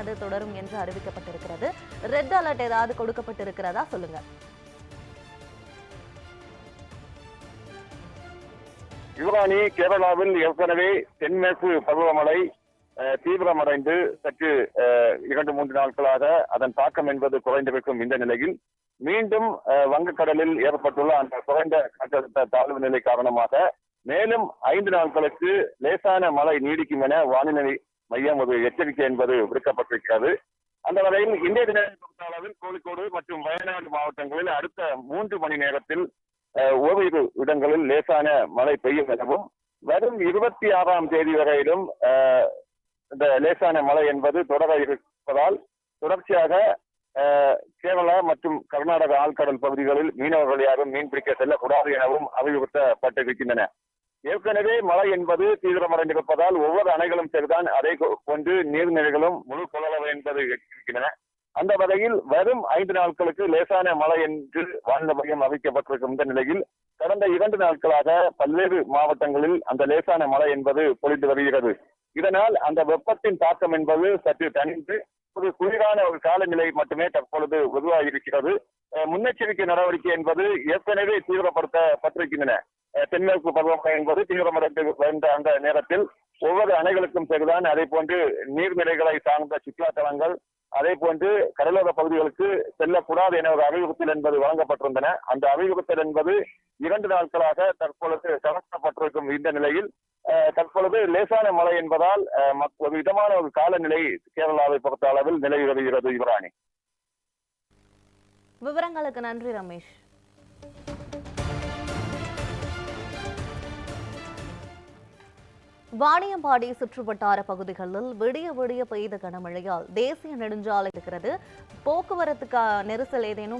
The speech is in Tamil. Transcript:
ஆனது தொடரும் என்று அறிவிக்கப்பட்டிருக்கிறது. ரெட் அலர்ட் ஏதாவது கொடுக்கப்பட்டிருக்கிறதா சொல்லுங்க. யுவராணி கேரளாவில் ஏற்கனவே தென்மேற்கு பருவமழை தீவிரமடைந்து சற்று இரண்டு மூன்று நாட்களாக அதன் தாக்கம் என்பது குறைந்திருக்கும் இந்த நிலையில் மீண்டும் வங்கக்கடலில் ஏற்பட்டுள்ள அந்த குறைந்த காற்றழுத்த தாழ்வு நிலை காரணமாக மேலும் ஐந்து நாட்களுக்கு லேசான மழை நீடிக்கும் என வானிலை மையம் ஒரு எச்சரிக்கை என்பது விடுக்கப்பட்டிருக்கிறது. அந்த வகையில் இந்திய தினத்தை பொறுத்த அளவில் கோழிக்கோடு மற்றும் வயநாடு மாவட்டங்களில் அடுத்த மூன்று மணி நேரத்தில் ஓரிரு இடங்களில் லேசான மழை பெய்யும் எனவும் வரும் இருபத்தி ஆறாம் தேதி வரையிலும் இந்த லேசான மழை என்பது தொடர இருப்பதால் தொடர்ச்சியாக கேரளா மற்றும் கர்நாடக ஆழ்கடல் பகுதிகளில் மீனவர்கள் யாரும் மீன்பிடிக்க செல்லக்கூடாது எனவும் அறிவுறுத்தப்பட்டிருக்கின்றன. ஏற்கனவே மழை என்பது தீவிரமடைந்திருப்பதால் ஒவ்வொரு அணைகளும் சரிதான். அதை கொண்டு நீர்நிலைகளும் முழு கொள்ளளவு என்பது இருக்கின்றன. அந்த வகையில் வரும் ஐந்து நாட்களுக்கு லேசான மழை என்று வானிலை மையம் அறிவிக்கப்பட்டிருக்கின்ற இந்த நிலையில் கடந்த இரண்டு நாட்களாக பல்வேறு மாவட்டங்களில் அந்த லேசான மழை என்பது பொழிந்து வருகிறது. இதனால் அந்த வெப்பத்தின் தாக்கம் என்பது சற்று தணிந்து ஒரு குளிரான ஒரு காலநிலை மட்டுமே தற்பொழுது உருவாகியிருக்கிறது. அஹ் முன்னெச்சரிக்கை நடவடிக்கை என்பது ஏற்கனவே தீவிரப்படுத்தப்பட்டிருக்கின்றன. தென்மேற்கு பருவமழை என்பது தீவிரமடைந்து வந்த அந்த நேரத்தில் ஒவ்வொரு அணைகளுக்கும் சரிதான் அதே போன்று நீர்நிலைகளை சார்ந்த சுற்றுலா தலங்கள் அதே போன்று கடலோர பகுதிகளுக்கு செல்லக்கூடாது என ஒரு அறிவுறுத்தல் என்பது வழங்கப்பட்டிருந்தன. அந்த அறிவுறுத்தல் என்பது இரண்டு நாட்களாக தற்பொழுது தளர்த்தப்பட்டிருக்கும் இந்த நிலையில் தற்பொழுது லேசான மழை என்பதால் ஒரு விதமான ஒரு காலநிலை கேரளாவை பொறுத்த அளவில் நிலவி வருகிறது யுவராணி. விவரங்களுக்கு நன்றி ரமேஷ். வாணியம்பாடி சுற்றுவட்டார பகுதிகளில் விடிய விடிய பெய்த கனமழையால் தேசிய நெடுஞ்சாலை இருக்கிறது. போக்குவரத்துக்கு நெரிசல் ஏதேனும்